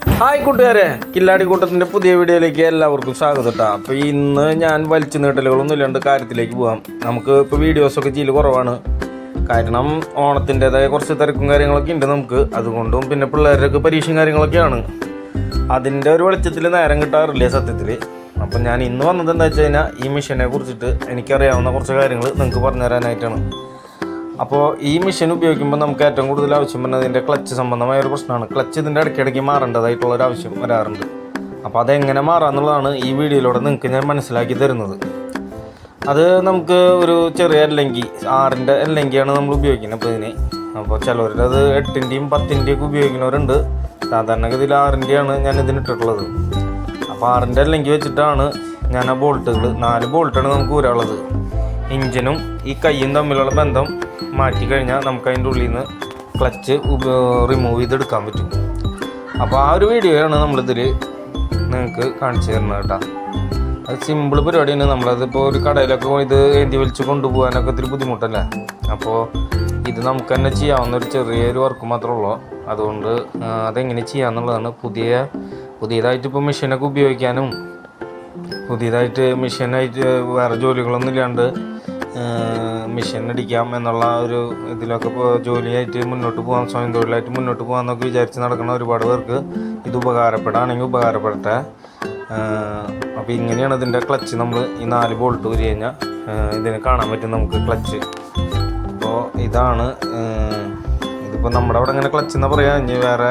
Hi കൂട്ടുകാരെ കില്ലാടി കൂട്ടത്തിന്റെ പുതിയ വീഡിയോയിലേക്ക് എല്ലാവർക്കും സ്വാഗതം കേട്ടോ അപ്പോൾ ഇന്ന് ഞാൻ വലിച്ചു നീട്ടലുകളൊന്നും ഇല്ലാണ്ട് കാര്യത്തിലേക്ക് പോകാം നമുക്ക് ഇപ്പോൾ വീഡിയോസൊക്കെ ചെയ്യൽ കുറവാണ്. കാരണം ഓണത്തിന്റെതായ കുറച്ച് തിരക്കും കാര്യങ്ങളൊക്കെ ഉണ്ട് നമുക്ക്. അതുകൊണ്ടും പിന്നെ പിള്ളേരുടെയൊക്കെ പരീക്ഷയും കാര്യങ്ങളൊക്കെയാണ്. അതിന്റെ ഒരു വെളിച്ചത്തിൽ നേരം കിട്ടാറില്ല സത്യത്തിൽ അപ്പം ഞാൻ ഇന്ന് വന്നത് എന്താ വെച്ച് കഴിഞ്ഞാൽ ഈ മിഷനെ കുറിച്ചിട്ട് എനിക്കറിയാവുന്ന കുറച്ച് കാര്യങ്ങൾ നിങ്ങൾക്ക് പറഞ്ഞു തരാനായിട്ടാണ് അപ്പോൾ ഈ മെഷീൻ ഉപയോഗിക്കുമ്പോൾ നമുക്ക് ഏറ്റവും കൂടുതൽ ആവശ്യം വരുന്നത് ഇതിന്റെ ക്ലച്ച് സംബന്ധമായ ഒരു പ്രശ്നമാണ്. ക്ലച്ച് ഇതിന്റെ ഇടയ്ക്കിടയ്ക്ക് മാറേണ്ടതായിട്ടുള്ള ഒരു ആവശ്യം വരാറുണ്ട്. അപ്പോൾ അതെങ്ങനെ മാറാന്നുള്ളതാണ് ഈ വീഡിയോയിലൂടെ നിങ്ങൾക്ക് ഞാൻ മനസ്സിലാക്കി തരുന്നത്. അത് നമുക്ക് ഒരു ചെറിയ അല്ലെങ്കിൽ ആറിന്റെ അല്ലെങ്കിയാണ് നമ്മൾ ഉപയോഗിക്കുന്നത് അപ്പോൾ ഇതിന്. അപ്പോൾ ചിലവരുടെ അത് എട്ടിന്റെയും പത്തിന്റെയും ഒക്കെ ഉപയോഗിക്കുന്നവരുണ്ട്. സാധാരണഗതിയിൽ ആറിന്റെയാണ് ഞാൻ ഇതിന് ഇട്ടിട്ടുള്ളത്. അപ്പോൾ ആറിന്റെ അല്ലെങ്കിൽ വെച്ചിട്ടാണ് ഞാൻ ആ ബോൾട്ടുകൾ നാല് ബോൾട്ടാണ് നമുക്ക് ഊരാനുള്ളത്. ഇഞ്ചിനും ഈ കൈയും തമ്മിലുള്ള ബന്ധം മാറ്റി കഴിഞ്ഞാൽ നമുക്ക് അതിന്റെ ഉള്ളിൽ നിന്ന് ക്ലച്ച് റിമൂവ് ചെയ്തെടുക്കാൻ പറ്റും. അപ്പോൾ ആ ഒരു വീഡിയോയാണ് നമ്മളിതിൽ നിങ്ങൾക്ക് കാണിച്ചു തരുന്നത് കേട്ടോ. അത് സിമ്പിൾ പരിപാടിയാണ്. നമ്മളതിപ്പോൾ ഒരു കടയിലൊക്കെ ഇത് ഏന്തി വലിച്ച് കൊണ്ടുപോകാനൊക്കെ ഇത്തിരി ബുദ്ധിമുട്ടല്ലേ? അപ്പോൾ ഇത് നമുക്ക് തന്നെ ചെയ്യാവുന്ന ഒരു ചെറിയൊരു വർക്ക് മാത്രമേ ഉള്ളൂ. അതുകൊണ്ട് അതെങ്ങനെ ചെയ്യാമെന്നുള്ളതാണ് പുതിയ പുതിയതായിട്ട് ഇപ്പോൾ മെഷീനൊക്കെ ഉപയോഗിക്കാനും പുതിയതായിട്ട് മെഷീനായിട്ട് വേറെ ജോലികളൊന്നും ഇല്ലാണ്ട് മെഷീൻ അടിക്കാം എന്നുള്ള ഒരു ഇതിലൊക്കെ ജോലിയായിട്ട് മുന്നോട്ട് പോകാം സ്വയം തൊഴിലായിട്ട് മുന്നോട്ട് പോകാമെന്നൊക്കെ വിചാരിച്ച് നടക്കുന്ന ഒരുപാട് പേർക്ക് ഇത് ഉപകാരപ്പെടാണെങ്കിൽ ഉപകാരപ്പെടട്ടെ. അപ്പോൾ ഇങ്ങനെയാണ് ഇതിന്റെ ക്ലച്ച് നമ്മൾ ഈ നാല് ബോൾട്ട് ഊരി കഴിഞ്ഞാൽ ഇതിന് കാണാൻ പറ്റും നമുക്ക് ക്ലച്ച് അപ്പോൾ ഇതാണ് ഇതിപ്പോൾ നമ്മുടെ അവിടെ ഇങ്ങനെ ക്ലച്ച് എന്നാ പറയാ. ഇനി വേറെ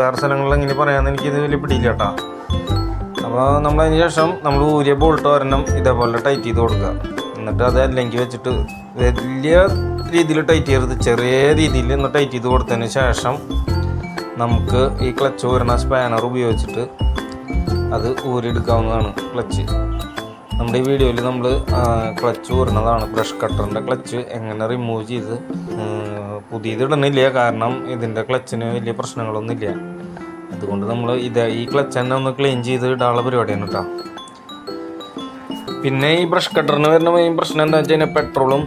വേറെ സ്ഥലങ്ങളിൽ എങ്ങനെ പറയാമെന്ന് എനിക്കിത് വലിയ പിടിയില്ല കേട്ടോ. അപ്പോൾ നമ്മൾ അതിന് ശേഷം നമ്മൾ ഊരിയ ബോൾട്ട് ഒരെണ്ണം ഇതേപോലെ ടൈറ്റ് ചെയ്ത് കൊടുക്കുക. എന്നിട്ട് അത് അല്ലെങ്കിൽ വെച്ചിട്ട് വലിയ രീതിയിൽ ടൈറ്റ് ചെയ്യരുത്. ചെറിയ രീതിയിൽ ഒന്ന് ടൈറ്റ് ചെയ്ത് കൊടുത്തതിന് ശേഷം നമുക്ക് ഈ ക്ലച്ച് ഊരണ സ്പാനർ ഉപയോഗിച്ചിട്ട് അത് ഊരിയെടുക്കാവുന്നതാണ് ക്ലച്ച് നമ്മുടെ ഈ വീഡിയോയിൽ നമ്മൾ ക്ലച്ച് ഊരണതാണ് ബ്രഷ് കട്ടറിന്റെ ക്ലച്ച് എങ്ങനെ റിമൂവ് ചെയ്ത് ആ, പുതിയത് ഇടണില്ല കാരണം ഇതിന്റെ ക്ലച്ചിന് വലിയ പ്രശ്നങ്ങളൊന്നുമില്ല. അതുകൊണ്ട് നമ്മൾ ഇത് ഈ ക്ലച്ച് തന്നെ ഒന്ന് ക്ലീൻ ചെയ്ത് ഇടാനുള്ള പരിപാടിയാണ് കേട്ടോ പിന്നെ ഈ ബ്രഷ് കട്ടറിന് വരുന്ന മെയിൻ പ്രശ്നം എന്താ വെച്ച് കഴിഞ്ഞാൽ പെട്രോളും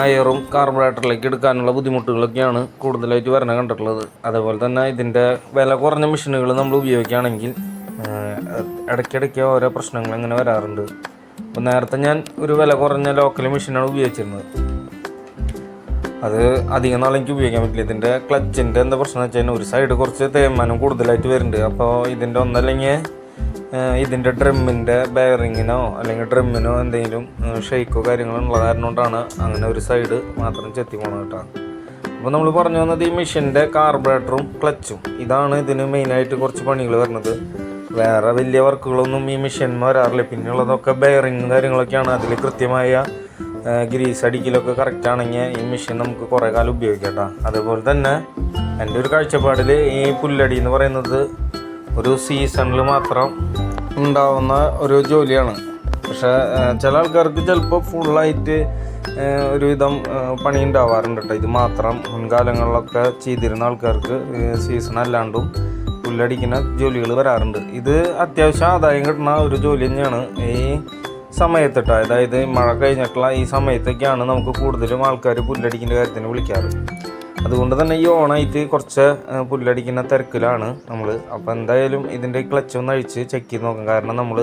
അയറും കാർബറേറ്ററിലേക്ക് എടുക്കാനുള്ള ബുദ്ധിമുട്ടുകളൊക്കെയാണ് കൂടുതലായിട്ട് വരണ കണ്ടിട്ടുള്ളത്. അതേപോലെ തന്നെ ഇതിന്റെ വില കുറഞ്ഞ മെഷീനുകൾ നമ്മൾ ഉപയോഗിക്കുകയാണെങ്കിൽ ഇടയ്ക്കിടയ്ക്ക് ഓരോ പ്രശ്നങ്ങൾ ഇങ്ങനെ വരാറുണ്ട്. അപ്പോൾ നേരത്തെ ഞാൻ ഒരു വില കുറഞ്ഞ ലോക്കൽ മെഷീനാണ് ഉപയോഗിച്ചിരുന്നത്. അത് അധികം നാൾ എനിക്ക് ഉപയോഗിക്കാൻ പറ്റില്ല. ഇതിന്റെ ക്ലച്ചിന്റെ എന്താ പ്രശ്നം വെച്ച് കഴിഞ്ഞാൽ ഒരു സൈഡ് കുറച്ച് തേയ്മാനം കൂടുതലായിട്ട് വരുന്നുണ്ട്. അപ്പോൾ ഇതിന്റെ ഒന്നല്ലെങ്കിൽ ഇതിന്റെ ഡ്രമ്മിന്റെ ബെയറിങ്ങിനോ അല്ലെങ്കിൽ ഡ്രമ്മിനോ എന്തെങ്കിലും ഷെയ്ക്കോ കാര്യങ്ങളോ ഉള്ള കാരണം കൊണ്ടാണ് അങ്ങനെ ഒരു സൈഡ് മാത്രം ചെത്തി പോകണം കേട്ടോ. അപ്പോൾ നമ്മൾ പറഞ്ഞു വന്നത് ഈ മെഷീന്റെ കാർബറേറ്ററും ക്ലച്ചും ഇതാണ് ഇതിന് മെയിനായിട്ട് കുറച്ച് പണികൾ വരുന്നത്. വേറെ വലിയ വർക്കുകളൊന്നും ഈ മെഷീനിൽ വരാറില്ല. പിന്നെയുള്ളതൊക്കെ ബെയറിങ്ങും കാര്യങ്ങളൊക്കെയാണ്. അതിൽ കൃത്യമായ ഗ്രീസ് അടിക്കലൊക്കെ കറക്റ്റ് ആണെങ്കിൽ ഈ മെഷീൻ നമുക്ക് കുറേ കാലം ഉപയോഗിക്കാം കേട്ടോ. അതുപോലെ തന്നെ എന്റെ ഒരു കാഴ്ചപ്പാടിൽ ഈ പുല്ലടി എന്ന് പറയുന്നത് ഒരു സീസണിൽ മാത്രം ഉണ്ടാവുന്ന ഒരു ജോലിയാണ്. പക്ഷേ ചില ആൾക്കാർക്ക് ചിലപ്പോൾ ഫുള്ളായിട്ട് ഒരുവിധം പണി ഉണ്ടാവാറുണ്ട് കേട്ടോ ഇത് മാത്രം മുൻകാലങ്ങളിലൊക്കെ ചെയ്തിരുന്ന ആൾക്കാർക്ക് സീസൺ അല്ലാണ്ടും പുല്ലടിക്കുന്ന ജോലികൾ വരാറുണ്ട്. ഇത് അത്യാവശ്യം ആദായം കിട്ടുന്ന ഒരു ജോലി തന്നെയാണ് ഈ സമയത്തിട്ട് അതായത് മഴ കഴിഞ്ഞിട്ടുള്ള ഈ സമയത്തൊക്കെയാണ് നമുക്ക് കൂടുതലും ആൾക്കാർ പുല്ലടിക്കുന്ന കാര്യത്തിന് വിളിക്കാറ്. അതുകൊണ്ട് തന്നെ ഈ ഓണായിട്ട് കുറച്ച് പുല്ലടിക്കുന്ന തിരക്കിലാണ് നമ്മൾ അപ്പോൾ എന്തായാലും ഇതിന്റെ ക്ലച്ച് ഒന്ന് അഴിച്ച് ചെക്ക് ചെയ്ത് നോക്കാം. കാരണം നമ്മൾ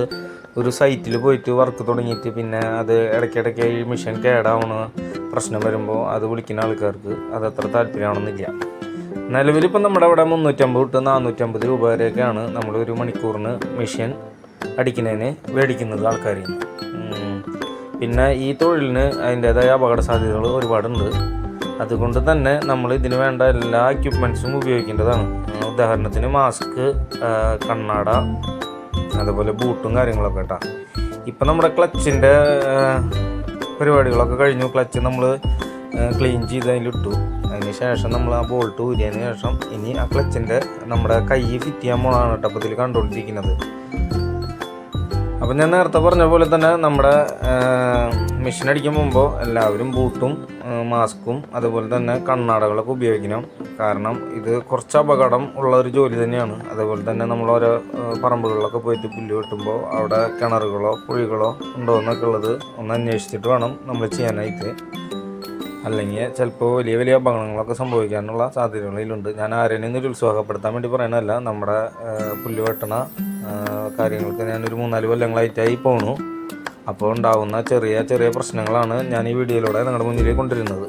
ഒരു സൈറ്റിൽ പോയിട്ട് വർക്ക് തുടങ്ങിയിട്ട് പിന്നെ അത് ഇടയ്ക്കിടയ്ക്ക് ഈ മിഷൻ കേടാവണ പ്രശ്നം വരുമ്പോൾ അത് വിളിക്കുന്ന ആൾക്കാർക്ക് അത് അത്ര താല്പര്യമാണെന്നില്ല. നിലവിലിപ്പം നമ്മുടെ അവിടെ മുന്നൂറ്റമ്പത് തൊട്ട് നാനൂറ്റമ്പത് രൂപ വരെയൊക്കെയാണ് നമ്മൾ ഒരു മണിക്കൂറിന് മിഷൻ അടിക്കുന്നതിന് മേടിക്കുന്നത് ആൾക്കാർ പിന്നെ ഈ തൊഴിലിന് അതിന്റേതായ അപകട സാധ്യതകൾ ഒരുപാടുണ്ട്. അതുകൊണ്ട് തന്നെ നമ്മൾ ഇതിന് വേണ്ട എല്ലാ എക്യുപ്മെൻസും ഉപയോഗിക്കേണ്ടതാണ്. ഉദാഹരണത്തിന് മാസ്ക് കണ്ണാട അതുപോലെ ബൂട്ടും കാര്യങ്ങളൊക്കെ കേട്ടോ. ഇപ്പം നമ്മുടെ ക്ലച്ചിന്റെ പരിപാടികളൊക്കെ കഴിഞ്ഞു. ക്ലച്ച് നമ്മൾ ക്ലീൻ ചെയ്ത് അതിലിട്ടു. അതിന് ശേഷം നമ്മൾ ആ ബോൾട്ട് ഊരിയതിന് ശേഷം ഇനി ആ ക്ലച്ചിന്റെ നമ്മുടെ കൈ ഫിറ്റ് ചെയ്യാൻ പോണാണ് കേട്ടോ അപ്പോൾ ഇതിൽ കണ്ടുകൊണ്ടിരിക്കുന്നത്. അപ്പം ഞാൻ നേരത്തെ പറഞ്ഞ പോലെ തന്നെ നമ്മുടെ മെഷീൻ അടിക്കാൻ പോകുമ്പോൾ എല്ലാവരും ബൂട്ടും മാസ്കും അതുപോലെ തന്നെ കണ്ണാടകളൊക്കെ ഉപയോഗിക്കണം. കാരണം ഇത് കുറച്ച് അപകടം ഉള്ള ഒരു ജോലി തന്നെയാണ്. അതുപോലെ തന്നെ നമ്മൾ ഓരോ പറമ്പുകളിലൊക്കെ പോയിട്ട് പുല്ല് വെട്ടുമ്പോൾ അവിടെ കിണറുകളോ കുഴികളോ ഉണ്ടോ എന്നൊക്കെ ഉള്ളത് ഒന്ന് അന്വേഷിച്ചിട്ട് വേണം നമ്മൾ ചെയ്യാനായിട്ട്. അല്ലെങ്കിൽ ചിലപ്പോൾ വലിയ വലിയ അപകടങ്ങളൊക്കെ സംഭവിക്കാനുള്ള സാധ്യതകളിലുണ്ട്. ഞാൻ ആരെയും നിരുത്സാഹപ്പെടുത്താൻ വേണ്ടി പറയണതല്ല നമ്മുടെ പുല്ല് വെട്ടണ കാര്യങ്ങൾക്ക് ഞാനൊരു മൂന്നാൽ കൊല്ലങ്ങളായിട്ടായി പോണു. അപ്പോൾ ഉണ്ടാകുന്ന ചെറിയ ചെറിയ പ്രശ്നങ്ങളാണ് ഞാൻ ഈ വീഡിയോയിലൂടെ നിങ്ങളുടെ മുന്നിലേക്ക് കൊണ്ടുവരുന്നത്.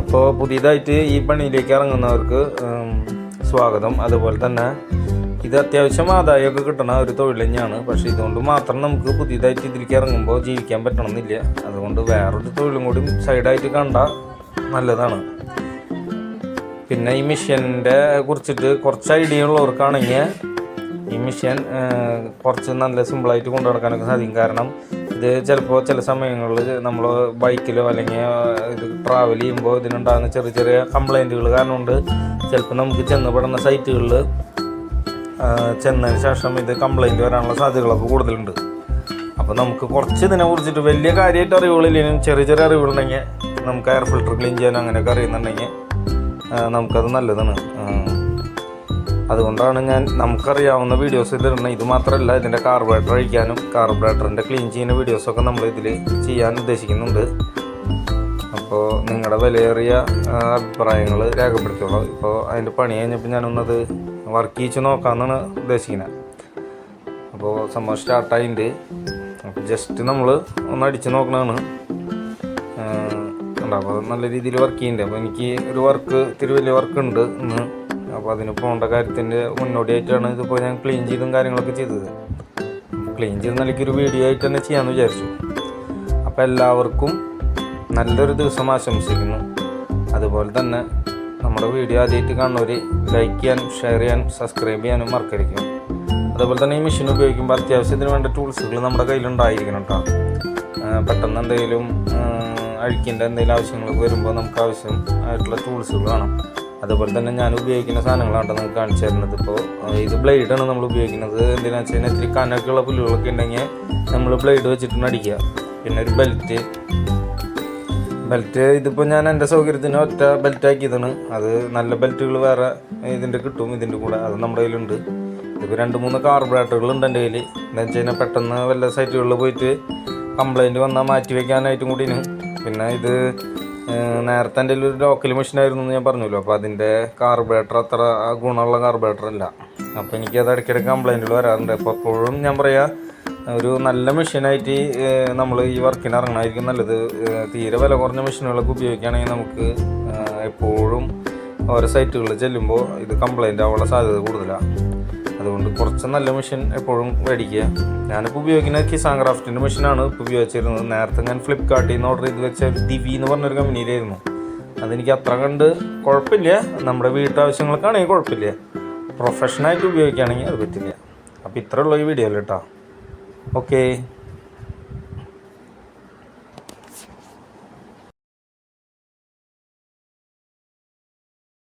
അപ്പോൾ പുതിയതായിട്ട് ഈ പണിയിലേക്ക് ഇറങ്ങുന്നവർക്ക് സ്വാഗതം. അതുപോലെ തന്നെ ഇത് അത്യാവശ്യം ആദായമൊക്കെ കിട്ടണ ഒരു തൊഴിൽ തന്നെയാണ്. പക്ഷേ ഇതുകൊണ്ട് മാത്രം നമുക്ക് പുതിയതായിട്ട് ഇതിലേക്ക് ഇറങ്ങുമ്പോൾ ജീവിക്കാൻ പറ്റണമെന്നില്ല. അതുകൊണ്ട് വേറൊരു തൊഴിലും കൂടി സൈഡായിട്ട് കണ്ടാൽ നല്ലതാണ്. പിന്നെ ഈ മിഷ്യന്റെ കുറിച്ചിട്ട് കുറച്ച് ഐഡിയ ഉള്ളവർക്കാണെങ്കിൽ ഈ മിഷ്യൻ കുറച്ച് നല്ല സിമ്പിളായിട്ട് കൊണ്ടു നടക്കാനൊക്കെ സാധിക്കും. കാരണം ഇത് ചിലപ്പോൾ ചില സമയങ്ങളിൽ നമ്മൾ ബൈക്കിലോ അല്ലെങ്കിൽ ഇത് ട്രാവൽ ചെയ്യുമ്പോൾ ഇതിനുണ്ടാകുന്ന ചെറിയ ചെറിയ കംപ്ലൈന്റുകൾ കാരണം കൊണ്ട് ചിലപ്പോൾ നമുക്ക് ചെന്ന് പെടുന്ന സൈറ്റുകളിൽ ചെന്നതിന് ശേഷം ഇത് കംപ്ലൈന്റ് വരാനുള്ള സാധ്യതകളൊക്കെ കൂടുതലുണ്ട്. അപ്പോൾ നമുക്ക് കുറച്ച് ഇതിനെ കുറിച്ചിട്ട് വലിയ കാര്യമായിട്ട് അറിവുകളില്ലെങ്കിലും ചെറിയ ചെറിയ അറിവുകളുണ്ടെങ്കിൽ നമുക്ക് എയർ ഫിൽട്ടർ ക്ലീൻ ചെയ്യാൻ അങ്ങനെയൊക്കെ അറിയുന്നുണ്ടെങ്കിൽ നമുക്കത് നല്ലതാണ്. അതുകൊണ്ടാണ് ഞാൻ നമുക്കറിയാവുന്ന വീഡിയോസ് ഇതിടുന്നത് ഇത് മാത്രമല്ല ഇതിന്റെ കാർബറേറ്റർ അഴിക്കാനും കാർബറേറ്ററിന്റെ ക്ലീൻ ചെയ്യുന്ന വീഡിയോസൊക്കെ നമ്മൾ ഇതിൽ ചെയ്യാൻ ഉദ്ദേശിക്കുന്നുണ്ട്. അപ്പോൾ നിങ്ങളുടെ വിലയേറിയ അഭിപ്രായങ്ങൾ രേഖപ്പെടുത്തിയോളൂ ഇപ്പോൾ അതിന്റെ പണി കഴിഞ്ഞപ്പോൾ ഞാനൊന്നത് വർക്ക് ചെയ്ച്ച് നോക്കാമെന്നാണ് ഉദ്ദേശിക്കുന്നത് അപ്പോൾ സംഭവം സ്റ്റാർട്ടായിട്ടുണ്ട് അപ്പോൾ ജസ്റ്റ് നമ്മൾ ഒന്ന് അടിച്ച് നോക്കണതാണ്. ഉണ്ടാവും അപ്പോൾ നല്ല രീതിയിൽ വർക്ക് ചെയ്യുന്നുണ്ട് അപ്പോൾ എനിക്ക് ഒരു വർക്ക് ഇത്തിരി വലിയ വർക്ക് ഉണ്ട് ഇന്ന് അപ്പോൾ അതിന് പോകേണ്ട കാര്യത്തിന്റെ മുന്നോടിയായിട്ടാണ് ഇതിപ്പോൾ ഞാൻ ക്ലീൻ ചെയ്തും കാര്യങ്ങളൊക്കെ ചെയ്തത്. ക്ലീൻ ചെയ്ത് നിലയ്ക്കൊരു വീഡിയോ ആയിട്ട് തന്നെ ചെയ്യാമെന്ന് വിചാരിച്ചു. അപ്പോൾ എല്ലാവർക്കും നല്ലൊരു ദിവസം ആശംസിക്കുന്നു. അതുപോലെ തന്നെ നമ്മുടെ വീഡിയോ ആദ്യമായിട്ട് കാണുന്നവർ ലൈക്ക് ചെയ്യാനും ഷെയർ ചെയ്യാനും സബ്സ്ക്രൈബ് ചെയ്യാനും മറക്കരുത്. അതുപോലെ തന്നെ ഈ മെഷീൻ ഉപയോഗിക്കുമ്പോൾ അത്യാവശ്യത്തിന് വേണ്ട ടൂൾസുകൾ നമ്മുടെ കയ്യിലുണ്ടായിരിക്കണം കേട്ടോ പെട്ടെന്ന് എന്തെങ്കിലും അഴിക്കേണ്ട എന്തെങ്കിലും ആവശ്യങ്ങൾ വരുമ്പോൾ നമുക്ക് ആവശ്യം ആയിട്ടുള്ള ടൂൾസുകൾ വേണം അതുപോലെ തന്നെ ഞാൻ ഉപയോഗിക്കുന്ന സാധനങ്ങളാണ് നിങ്ങൾക്ക് കാണിച്ചു തരുന്നത്. ഇപ്പോൾ ഇത് ബ്ലേഡാണ് നമ്മൾ ഉപയോഗിക്കുന്നത്. എന്തിനാണെന്ന് വെച്ച് കഴിഞ്ഞാൽ ഇത്തിരി കനക്കുള്ള പുല്ലുകളൊക്കെ ഉണ്ടെങ്കിൽ നമ്മൾ ബ്ലേഡ് വെച്ചിട്ടാണ് അടിക്കുക പിന്നെ ഒരു ബെൽറ്റ് ബെൽറ്റ് ഇതിപ്പോൾ ഞാൻ എന്റെ സൗകര്യത്തിന് ഒറ്റ ബെൽറ്റ് ആക്കിയതാണ്. അത് നല്ല ബെൽറ്റുകൾ വേറെ ഇതിന്റെ കിട്ടും ഇതിന്റെ കൂടെ. അത് നമ്മുടെ കയ്യിലുണ്ട്. ഇതിപ്പോൾ രണ്ട് മൂന്ന് കാർബറേറ്ററുകൾ ഉണ്ട് എന്റെ കയ്യിൽ എന്താ വെച്ച് കഴിഞ്ഞാൽ പെട്ടെന്ന് വല്ല സൈറ്റുകളിൽ പോയിട്ട് കംപ്ലൈന്റ് വന്നാൽ മാറ്റി വയ്ക്കാനായിട്ടും കൂടിയാണ്. പിന്നെ ഇത് നേരത്തെ എന്റെ ഒരു ലോക്കൽ മെഷീനായിരുന്നു എന്ന് ഞാൻ പറഞ്ഞല്ലോ. അപ്പോൾ അതിന്റെ കാർബറേറ്റർ അത്ര ഗുണമുള്ള കാർബറേറ്റർ അല്ല. അപ്പോൾ എനിക്കത് ഇടയ്ക്കിടയ്ക്ക് കംപ്ലൈന്റുകൾ വരാറുണ്ട്. അപ്പോൾ എപ്പോഴും ഞാൻ പറയാം ഒരു നല്ല മെഷീനായിട്ട് നമ്മൾ ഈ വർക്കിന് ഇറങ്ങണമായിരിക്കും നല്ലത്. തീരെ വില കുറഞ്ഞ മെഷീനുകളൊക്കെ ഉപയോഗിക്കുകയാണെങ്കിൽ നമുക്ക് എപ്പോഴും ഓരോ സൈറ്റുകളിൽ ചെല്ലുമ്പോൾ ഇത് കംപ്ലൈന്റ് ആവാനുള്ള സാധ്യത കൂടുതലാണ് അതുകൊണ്ട് കുറച്ച് നല്ല മെഷീൻ എപ്പോഴും മേടിക്കുക. ഞാനിപ്പോൾ ഉപയോഗിക്കുന്ന കിസാൻ ക്രാഫ്റ്റിന്റെ മെഷീനാണ് ഇപ്പോൾ ഉപയോഗിച്ചിരുന്നത്. നേരത്തെ ഞാൻ ഫ്ലിപ്കാർട്ടിൽ നിന്ന് ഓർഡർ ചെയ്ത് വെച്ച ദിവി എന്ന് പറഞ്ഞൊരു കമ്പനിയിലായിരുന്നു അതെനിക്ക് അത്ര കണ്ട് കുഴപ്പമില്ല നമ്മുടെ വീട്ടാവശ്യങ്ങൾക്കാണെങ്കിൽ കുഴപ്പമില്ല പ്രൊഫഷനായിട്ട് ഉപയോഗിക്കുകയാണെങ്കിൽ അത് പറ്റില്ല. അപ്പോൾ ഇത്രയുള്ള ഈ വീഡിയോ കേട്ടോ ഓക്കേ